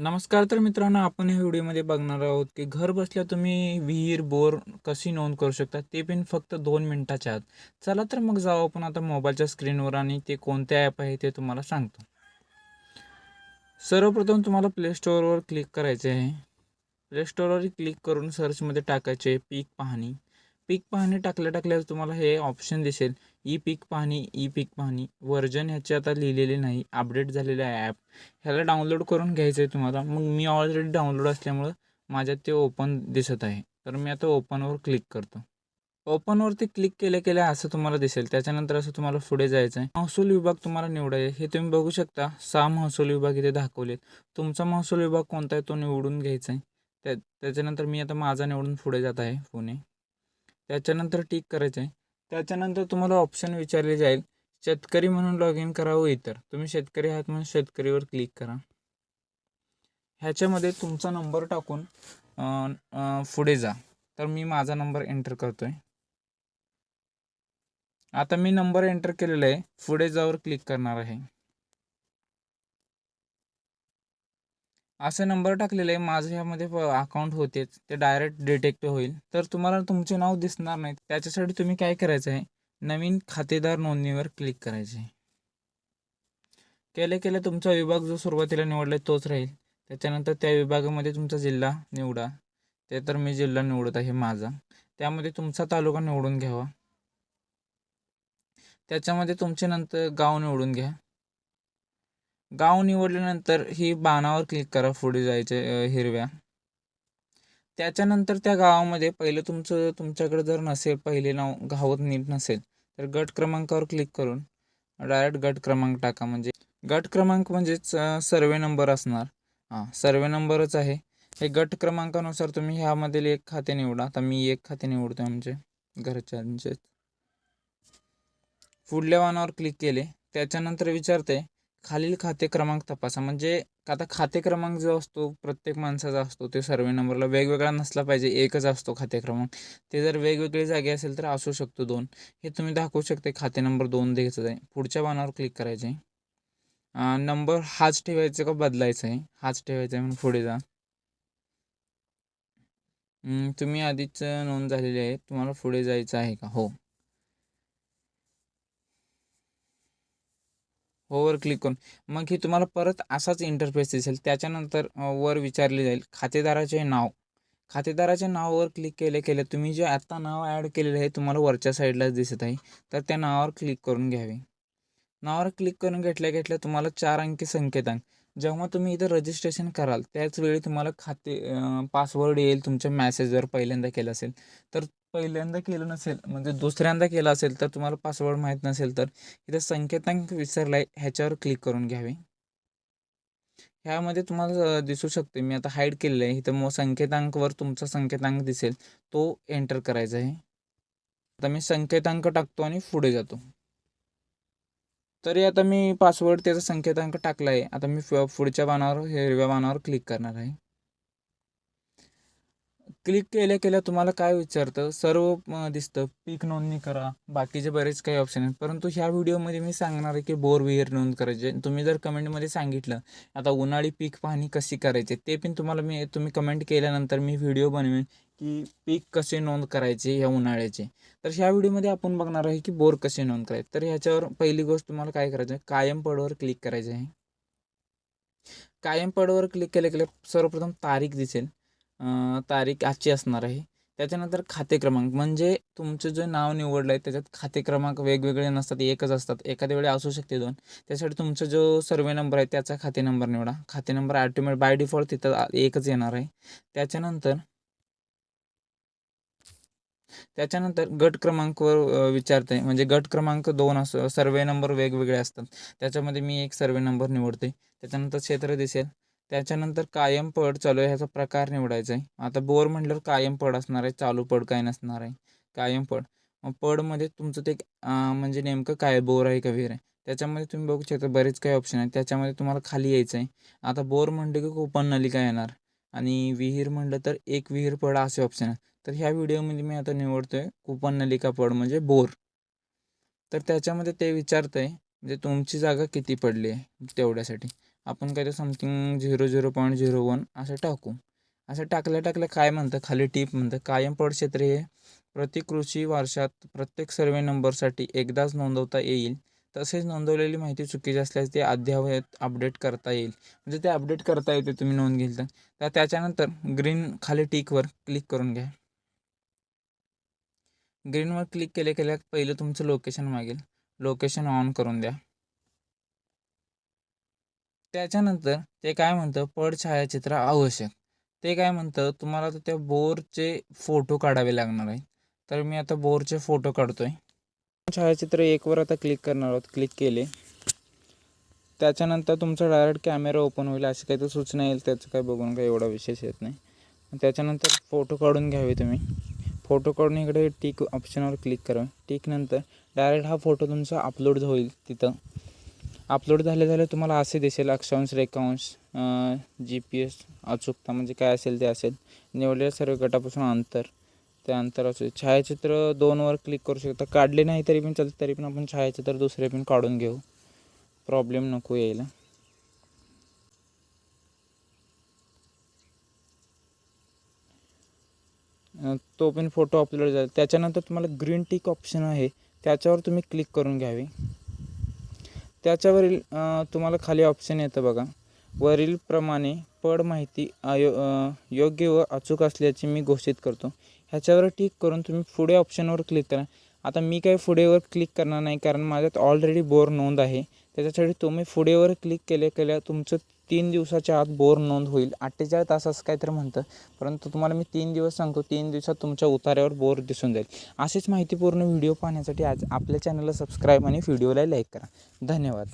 नमस्कार तर मित्रांनो आपण या व्हिडिओमध्ये बघणार आहोत की घर बसल्या तुम्ही विहीर बोर कशी नोंद करू शकता ते पण फक्त दोन मिनटाच्या आत. चला तर मग जाऊ आपण आता मोबाईलच्या स्क्रीनवर आणि ते कोणते ॲप आहे ते तुम्हाला सांगतो. सर्वप्रथम तुम्हाला प्ले स्टोअरवर क्लिक करायचे आहे. प्ले स्टोअरवर क्लिक करून सर्चमध्ये टाकायचे पीक पाहणी. पीक पाहणी टाकल्या टाकल्यावर तुम्हाला हे ऑप्शन दिसेल. ई पीक पाहणी ई पीक पाहणी. व्हर्जन ह्याचे आता लिहिलेले नाही अपडेट झालेले आहे ॲप ह्याला डाउनलोड करून घ्यायचं आहे तुम्हाला. मग मी ऑलरेडी डाउनलोड असल्यामुळं माझ्यात ते ओपन दिसत आहे. तर मी आता ओपनवर क्लिक करतो. ओपनवरती क्लिक केल्या केल्या असं तुम्हाला दिसेल. त्याच्यानंतर असं तुम्हाला पुढे जायचं आहे महसूल विभाग तुम्हाला निवडायचे. हे तुम्ही बघू शकता. सहा महसूल विभाग इथे दाखवलेत. तुमचा महसूल विभाग कोणता आहे तो निवडून घ्यायचा आहे त्या त्याच्यानंतर मी आता माझा निवडून पुढे जात आहे. पुणे. त्याच्यानंतर टिक करायचं आहे त्याच्यानंतर तुम्हाला ऑप्शन विचारले जाईल शेतकरी म्हणून लॉग इन करावं इतर. तुम्ही शेतकरी आहात म्हणून शेतकरीवर क्लिक करा. ह्याच्यामध्ये तुमचा नंबर टाकून पुढे जा. तर मी माझा नंबर एंटर करतो आहे आता मी नंबर एंटर केलेला आहे पुढे जावर क्लिक करणार आहे. असं नंबर टाकलेलं आहे. माझं ह्यामध्ये अकाउंट होतेच ते डायरेक्ट डिटेक्ट होईल. तर तुम्हाला तुमचे नाव दिसणार नाही त्याच्यासाठी तुम्ही काय करायचं आहे? नवीन खातेदार नोंदणीवर क्लिक करायचे केले केले तुमचा विभाग जो सुरुवातीला निवडला तोच राहील. त्याच्यानंतर त्या विभागामध्ये तुमचा जिल्हा निवडा. ते तर मी जिल्हा निवडत आहे माझा. त्यामध्ये तुमचा तालुका निवडून घ्यावा. त्याच्यामध्ये तुमचे नंतर गाव निवडून घ्या. गाव निवडल्यानंतर ही बाणावर क्लिक करा पुढे जायचे हिरव्या. त्याच्यानंतर त्या गावामध्ये पहिलं तुमचं तुमच्याकडे जर नसेल पहिले नाव गावात नीट नसेल तर गट क्रमांकावर क्लिक करून डायरेक्ट गट क्रमांक टाका. म्हणजे गट क्रमांक म्हणजेच सर्वे नंबर असणार. हां सर्वे नंबरच आहे. हे गट क्रमांकानुसार तुम्ही ह्यामधील एक खाते निवडा. आता मी एक खाते निवडतो आमचे घरच्यांचे पुढल्या वाहनावर क्लिक केले. त्याच्यानंतर विचारते खालील खाते क्रमांक तपासा. म्हणजे आता खाते क्रमांक जो असतो प्रत्येक माणसाचा असतो ते सर्वे नंबरला वेगवेगळा नसला पाहिजे एकच असतो खाते क्रमांक. ते जर वेगवेगळे जागे असेल तर असू शकतो दोन. हे तुम्ही दाखवू शकते खाते नंबर दोन द्यायचं आहे. पुढच्या बाणावर क्लिक करायचे नंबर हाच ठेवायचा का बदलायचा आहे? हाच ठेवायचा आहे म्हणून पुढे जा. तुम्ही आधीच नोंद झालेली आहे. तुम्हाला पुढे जायचं आहे का? हो. होवर क्लिक करून. मग ही तुम्हाला परत असाच इंटरफेस दिसेल. त्याच्यानंतर वर विचारले जाईल. खातेदाराचे नाव. खातेदाराच्या नावावर क्लिक केले केले. तुम्ही जे आत्ता नाव ॲड केलेलं आहे तुम्हाला वरच्या साईडलाच दिसत आहे. तर त्या नावावर क्लिक करून घ्यावे. नावावर क्लिक करून घेतल्या घेतल्या तुम्हाला चार अंकी संकेतांक जेव्हा तुम्ही इथं रजिस्ट्रेशन कराल त्याच वेळी तुम्हाला खाते पासवर्ड येईल तुमच्या मॅसेजवर पहिल्यांदा केलं असेल. तर पहिल्यांदा केलं नसेल म्हणजे दुसऱ्यांदा केलं असेल तर तुम्हाला पासवर्ड माहीत नसेल तर इथं संकेतांक विसरला आहे ह्याच्यावर क्लिक करून घ्यावे. ह्यामध्ये तुम्हाला दिसू शकते मी आता हाईड केलेलं आहे. इथं मग संकेतांकवर तुमचा संकेतांक दिसेल तो एंटर करायचा आहे. आता मी संकेतांक टाकतो आणि पुढे जातो. तरी आता मी पासवर्ड त्याचा संकेतांक टाकला आहे आता मी फ- पुढच्या बाणावर हिरव्या बाणावर क्लिक करणार आहे. क्लिक केल्या केल्या तुम्हाला काय विचारतं? सर्व दिसतं. पीक नोंदणी करा. बाकीचे बरेच काही ऑप्शन आहेत. परंतु ह्या व्हिडिओमध्ये मी सांगणार आहे की बोर विहीर नोंद करायचे. तुम्ही जर कमेंटमध्ये सांगितलं आता उन्हाळी पीक पाहणी कशी करायची? ते पण तुम्हाला मी तुम्ही कमेंट केल्यानंतर मी व्हिडिओ बनवेन की पीक कसे नोंद करायचे ह्या उन्हाळ्याचे. तर ह्या व्हिडिओमध्ये आपण बघणार आहे की बोर कसे नोंद करायचे. तर ह्याच्यावर पहिली गोष्ट तुम्हाला काय करायचं आहे? कायम पडवर क्लिक करायचं आहे. कायम पडवर क्लिक केल्या केल्या सर्वप्रथम तारीख दिसेल. तारीख आजची असणार आहे. त्याच्यानंतर खाते क्रमांक. म्हणजे तुमचं जे नाव निवडलं आहे त्याच्यात खाते क्रमांक वेगवेगळे नसतात एकच असतात. एखाद्या वेळी असू शकते दोन. त्यासाठी तुमचा जो सर्वे नंबर आहे त्याचा खाते नंबर निवडा. खाते नंबर ऑटोमॅटिक बाय डिफॉल्ट तिथं एकच येणार आहे. त्याच्यानंतर त्याच्यानंतर गट क्रमांकवर विचारते. म्हणजे गट क्रमांक दोन असं सर्वे नंबर वेगवेगळे असतात. त्याच्यामध्ये मी एक सर्वे नंबर निवडते. त्याच्यानंतर क्षेत्र दिसेल. त्याच्यानंतर कायम पड चालू आहे ह्याचा प्रकार निवडायचा आहे. आता बोर म्हटल्यावर कायम पड असणार आहे चालू पड काय नसणार आहे. कायम पड. मग पडमध्ये तुमचं ते म्हणजे नेमकं काय बोर आहे का विहीर आहे? त्याच्यामध्ये तुम्ही बघू शकता बरेच काही ऑप्शन आहेत. त्याच्यामध्ये तुम्हाला खाली यायचं आहे. आता बोर म्हणलं की कुपन नलिका येणार. आणि विहीर म्हणलं तर एक विहीर पड असे ऑप्शन आहे तर ह्या व्हिडिओमध्ये मी आता निवडतोय कुपन नलिका पड म्हणजे बोर. तर त्याच्यामध्ये ते विचारतंय म्हणजे तुमची जागा किती पडली आहे तेवढ्यासाठी? आपण काय ते something zero zero point zero one असं टाकू. असं टाकल्या टाकल्या काय म्हणतं? खाली टीप म्हणतं कायम पडक्षेत्र हे प्रति कृषी वर्षात प्रत्येक सर्वे नंबरसाठी एकदाच नोंदवता येईल. तसेच नोंदवलेली माहिती चुकीची असल्यास ते अद्ययावत अपडेट करता येईल. म्हणजे ते अपडेट करता येते तुम्ही नोंद घेईल तर. त्याच्यानंतर ग्रीन खाली टीकवर क्लिक करून घ्या. ग्रीनवर क्लिक केले केल्या पहिलं तुमचं लोकेशन मागेल. लोकेशन ऑन करून द्या. त्याच्यानंतर ते काय म्हणतं? पड छायाचित्र आवश्यक. ते काय म्हणतं? तुम्हाला तर त्या बोरचे फोटो काढावे लागणार आहे तर मी आता बोरचे फोटो काढतो आहे छायाचित्र एकवर आता क्लिक करणार आहोत. क्लिक केले. त्याच्यानंतर तुमचा डायरेक्ट कॅमेरा ओपन होईल अशी काही तर सूचना येईल. त्याचं काय बघून काही एवढा विशेष येत नाही. त्याच्यानंतर फोटो काढून घ्यावे तुम्ही. फोटो काढून इकडे टिक ऑप्शनवर क्लिक करा. टिकनंतर डायरेक्ट हा फोटो तुमचा अपलोड होईल तिथं. अपलोड झाले झाले तुम्हाला असे दिसेल अक्षांश रेखांश जी पी एस अचूकता म्हणजे काय असेल ते असेल. निवडलेल्या सर्व गटापासून अंतर ते अंतर असू छायाचित्र दोनवर क्लिक करू शकता. काढले नाही तरी पण चालते तरी पण आपण छायाचित्र दुसरे पण काढून घेऊ. प्रॉब्लेम नको यायला. तो पण फोटो अपलोड झाला. त्याच्यानंतर तुम्हाला ग्रीन टिक ऑप्शन आहे. त्याच्यावर तुम्ही क्लिक करून घ्यावे. त्याच्यावरील तुम्हाला खाली ऑप्शन येतं बघा. वरील प्रमाणे पड माहिती आयो योग्य व अचूक असल्याचे मी घोषित करतो. ह्याच्यावर टिक करून तुम्ही पुढे ऑप्शनवर क्लिक करा. आता मी काही पुढेवर क्लिक करणार नाही कारण माझ्यात ऑलरेडी बोर नोंद आहे. त्याच्यासाठी तुम्ही पुढेवर क्लिक केल्या केल्या तुमचं तीन दिवसाच्या आत बोर नोंद होईल. अठ्ठेचाळीस तास काहीतरी म्हणतं. परंतु तुम्हाला मी तीन दिवस सांगतो तीन दिवसात तुमच्या उतार्यावर बोर दिसून जाईल. अशीच माहितीपूर्ण व्हिडिओ पाहण्यासाठी आज आपल्या चॅनलला सबस्क्राईब आणि व्हिडिओला लाईक करा. धन्यवाद.